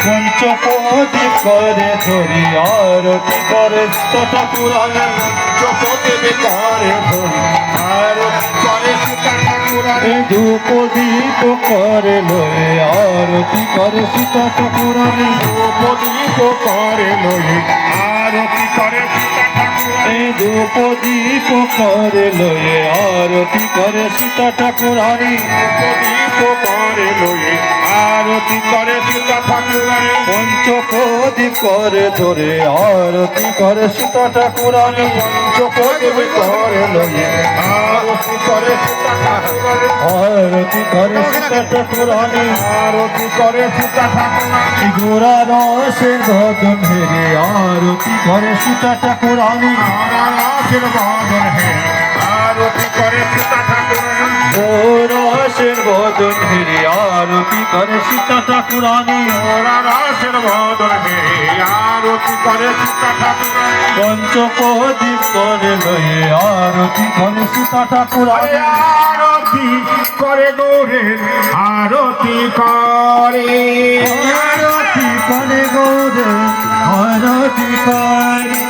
পঞ্চপদীপ করে ধরি আরতি করে ঠাকুরানি পঞ্চপদীপ করে ধরি আরতি করে সীতা ঠাকুরানী ধূপদীপ করে লয়ে আরতি করে সীতা ঠাকুরানি ধূপদীপ করে লয়ে আরতি করে সীতা ঠাকুরানী এই ধূপদীপ করে লয়ে আরতি করে সীতা ঠাকুরানী করে লয়ে আরতি করে সীতা ঠাকুরানী পঞ্চপদীপ করে ধরে আরতি করে সীতা ঠাকুরানি পঞ্চপদীপ করে লয়ে আরতি করে আরতি করে সীতা ঠাকুরানি আরতি করে সীতা ঠাকুরানি গোরা রসের ভজন হেরে আরতি করে সীতা ঠাকুরানি নারায়ণের বাদন হে আরতি করে সীতা ঠাকুরানী রসের ভজন হেরে আরতি করে সীতা ঠাকুরানি। নারায়ণের বাদন হে আরতি করে সীতা ঠাকুরানী। পঞ্চপদীপ করে লয়ে আরতি করে সীতা ঠাকুরানি। আরতি করে গৌরে আরতি করে। আরতি করে গৌরে আরতি করে।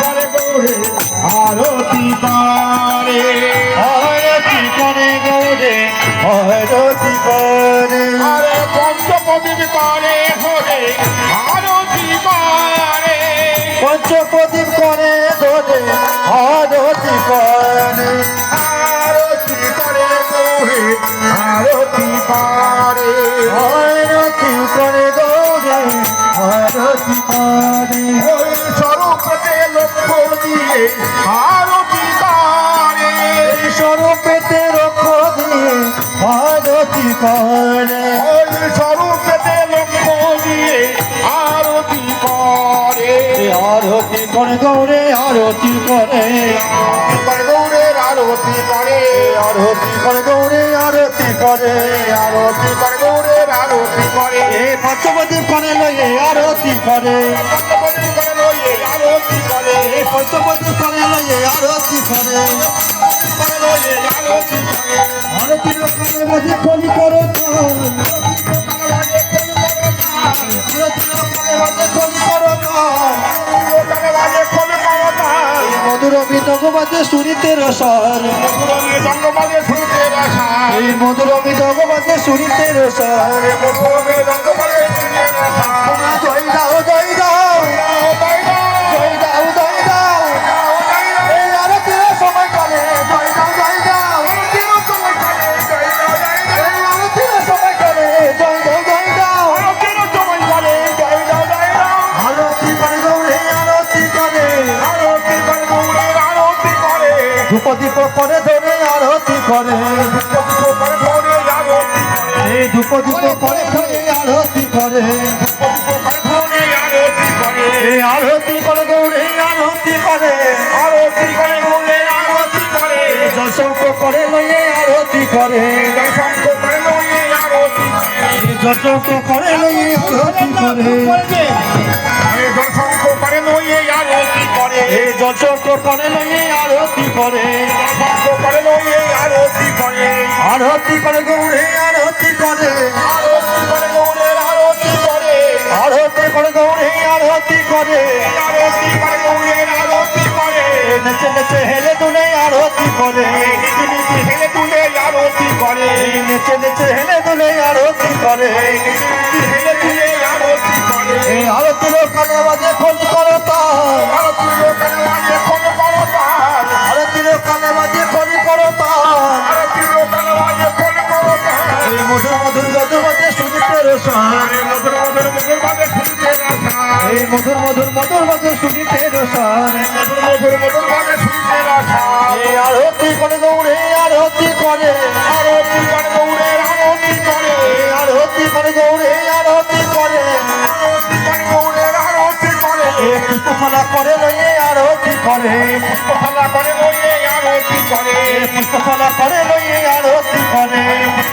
করে গৌরে আরতি করে আরতি করে। আরতি করে পঞ্চপদী করে হরে আরতি করে পঞ্চপদীপ করে আরতি করে। গৌরের আরতি করে আরতি করে গৌরে আরতি করে আরতি করে গৌরের আরতি করে। এ পঞ্চপদীপ করে লয়ে আরতি করে। পঞ্চপদী করে লইয়ে আরতি করে। এ পঞ্চপদীপ করে লয়ে আরতি করে। আরতি করে। মধ্যে কলি করো মধুর বিতক বাজে শুনিতে রসর এই মধুর বিতক বাজে শুনিতে রসার করে ধরে আরতি করে। এই ধূপদীপ করে ধরে আরতি করে। আরতি করে। গৌরে আরতি করে। যশঙ্ক করে লয়ে আরতি করে। যশঙ্ক করে লয়ে আরতি করে। এই যশঙ্ক করে লয়ে আরতি করে। আরতি করে গৌরে আরতি করে আরতি করে গৌরে আরতি করে এই নেচে নেচে হেলে দুলে আরতি করে হেলে তুলে আরতি করে নেচে নেচে হেলে দুলে আরতি করে হেলে তুলে আরতি করে এই আরতির কানে বাজে কোন করতাল আরতির কানে বাজে খোঁজ করো তার আরতি লোকের মাঝে কোন করতাল এই মধুর মধুর গদ বাজে শুনিতে আরে মধুর মধুর মধুর শুনতে রাখা এই মধুর মধুর মধুর বাজে শুনিতে মধুর মধুর মধুর মাঝে শুনতে রাখা এই আরতি করে গৌরে আরতি করে। আরতি এই পুষ্পমালা করে লয়ে আরতি করে কথা করে লইয়ে আরতি করে এই পুষ্পমালা করে লয়ে আরতি করে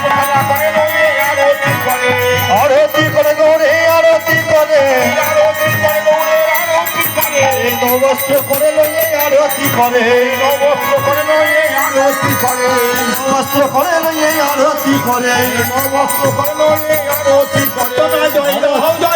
কথা করে লইয়ে আরতি করে আরতি করে গৌরে আরতি করে আরতি করে গৌরের আরতি করে নবস্ত্র করে লয়ে আরতি করে নবস্ত্র করে লইয়ে আরতি করে নবস্ত্র করে লয়ে আরতি করে নবস্ত্র করে লইয়ে আরতি করে আরতি করে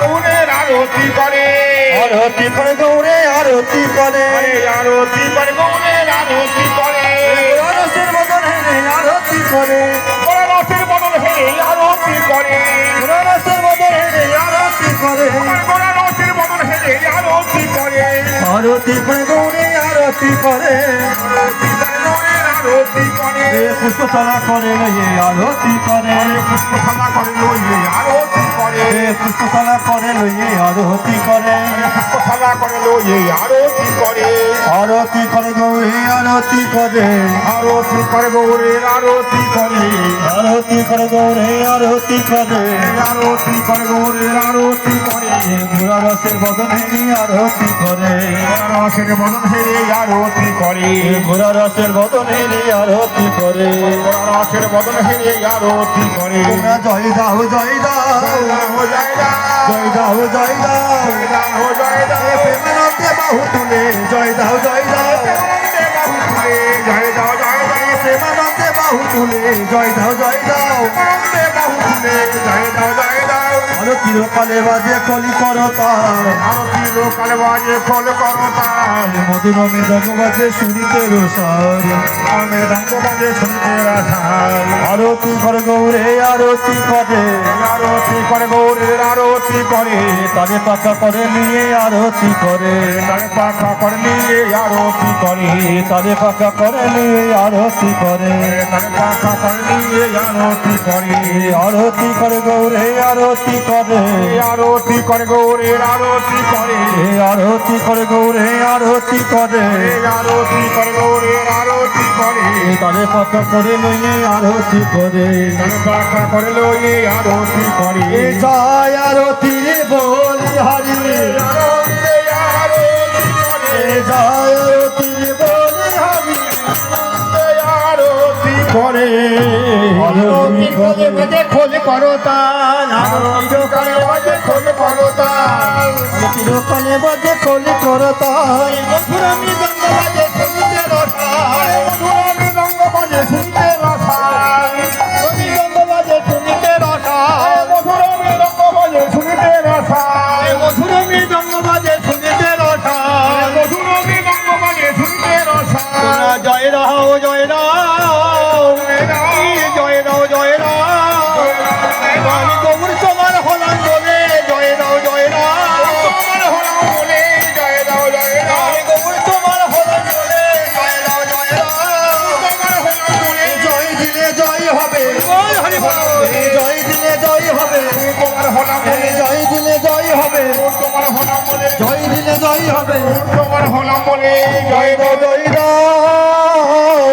গৌরে আরতি করে আরে আরতি করে গৌরের আরতি করে রসের আরতি করে রসের হেরে আরতি করে রসের আরতি করে রসের আরতি করে আরতি করে গৌরে আরতি করে আরতি করে গৌরের আরতি করে পুষ্পতলা করে আরতি করে আরে করে আরতি পুষ্পতলা করে লইয়ে আরতি করে পুষ্পখানা করে লইয়ে আরতি করে আরতি করে গৌরে আরতি করে আরতি করে গৌরের আরতি করে আরতি করে গৌরে আরতি করে আরতি করে গৌরের আরতি করে ঘোড়া রসের বদনে আরতি করে রসের বদল হেরে আরতি করে ঘোড়া রসের বদনে আরতি করে রসের বদল হেরে আরতি করে জয় দাও জয় জয় দাও জয় দাও জয় রাম, জয় রাম, এ প্রেমানন্দে বাহু তুলে জয় দাও জয় দাও জয় দাও জয় দাও এ প্রেমানন্দে বাহু তুলে জয় দাও জয় দাও বাহু তুলে, জয় দাও জয় দাও আর চিরকালে বাজে কলি করতাল আরতি লোকাল বাজে ফল করতাল মধুর মৃদঙ্গ বাজে শুনিতে রসার আমি রঙ্গ বাজে শুনতে রাখাল আরতি করে গৌরে আরতি করে? আরতি করে গৌরের আরতি করে? তারে পাকা করে নিয়ে আরতি করে? তার পাখা করে নিয়ে আরতি করে, তারে পাকা করে নিয়ে আরতি করে। আরতি করে আরতি করে গৌরে, আরতি করে। আরতি করে গৌরের আরতি করে আরতি করে গৌরে, আরতি করে। আরতি করে গৌরের আরতি করে তারে পাকা করে নিয়ে আরতি করে। তার পাখা করে লইয়ে আরতি করে জয় আরতি বলি হরি আরতি করে। এ জয় আরতি রে বলি হরি আরতি করে আরতি খোল করো তান আরতি করে বাজে খোল করো তান শুনতে জয় হবে। তোমার হলাম বলে জয় জয় জয়।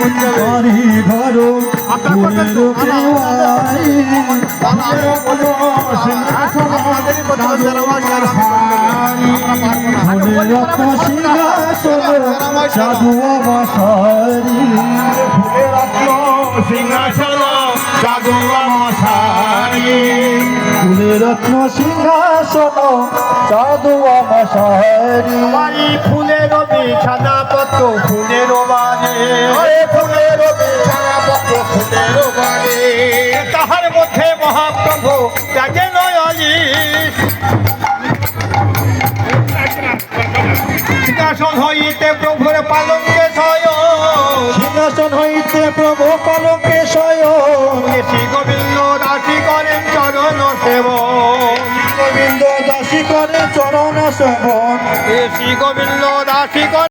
ঘর ফুলের রত্ন সিংহাসন সাধু ফুলের রত্ন সিংহাসন সাধু অবসারি বাড়ি ফুলের বিছানা পত্র ফুলের বানে ফুলের বিছানা পত্র ফুলের বানে তাহার মধ্যে মহাপ্রভু তাকে নয়ালি সিংহাসন হইতে প্রভুর পালঙ্কে সেবন শ্রী গোবিন্দ দাসী